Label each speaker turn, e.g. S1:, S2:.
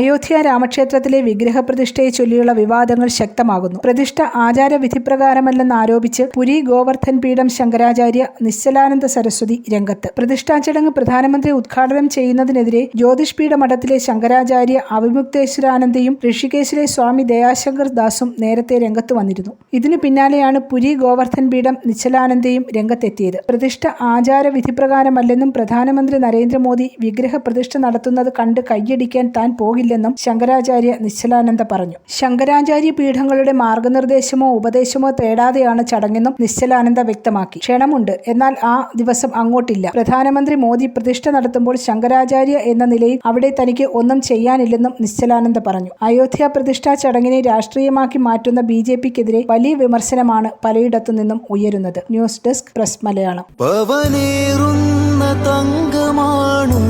S1: അയോധ്യ രാമക്ഷേത്രത്തിലെ വിഗ്രഹപ്രതിഷ്ഠയെ ചൊല്ലിയുള്ള വിവാദങ്ങൾ ശക്തമാകുന്നു. പ്രതിഷ്ഠ ആചാര വിധിപ്രകാരമല്ലെന്ന് ആരോപിച്ച് പുരി ഗോവർദ്ധൻ പീഠം ശങ്കരാചാര്യ നിശ്ചലാനന്ദ സരസ്വതി രംഗത്ത്. പ്രതിഷ്ഠാ ചടങ്ങ് പ്രധാനമന്ത്രി ഉദ്ഘാടനം ചെയ്യുന്നതിനെതിരെ ജ്യോതിഷ് പീഠ മഠത്തിലെ ശങ്കരാചാര്യ അവിമുക്തേശ്വരാനന്ദയും ഋഷികേശിലെ സ്വാമി ദയാശങ്കർ ദാസും നേരത്തെ രംഗത്ത് വന്നിരുന്നു. ഇതിനു പിന്നാലെയാണ് പുരി ഗോവർദ്ധൻ പീഠം നിശ്ചലാനന്ദയും രംഗത്തെത്തിയത്. പ്രതിഷ്ഠ ആചാര വിധിപ്രകാരമല്ലെന്നും പ്രധാനമന്ത്രി നരേന്ദ്രമോദി വിഗ്രഹ പ്രതിഷ്ഠ നടത്തുന്നത് കണ്ട് കയ്യടിക്കാൻ താൻ പോകില്ലെന്നും ശങ്കരാചാര്യ നിശ്ചലാനന്ദ പറഞ്ഞു. ശങ്കരാചാര്യ പീഠങ്ങളുടെ മാർഗനിർദ്ദേശമോ ഉപദേശമോ തേടാതെയാണ് ചടങ്ങെന്നും നിശ്ചലാനന്ദ വ്യക്തമാക്കി. ക്ഷണമുണ്ട്. എന്നാൽ ആ ദിവസം അങ്ങോട്ടില്ല. പ്രധാനമന്ത്രി മോദി പ്രതിഷ്ഠ നടത്തുമ്പോൾ ശങ്കരാചാര്യ എന്ന നിലയിൽ അവിടെ തനിക്ക് ഒന്നും ചെയ്യാനില്ലെന്നും നിശ്ചലാനന്ദ പറഞ്ഞു. അയോധ്യ പ്രതിഷ്ഠാ ചടങ്ങിനെ രാഷ്ട്രീയമാക്കി മാറ്റുന്ന ബി ജെ പിക്കെതിരെ വലിയ വിമർശനമാണ് പലയിടത്തു നിന്നും ഉയരുന്നത്. News desk press Malayalam.
S2: തങ്കമാണു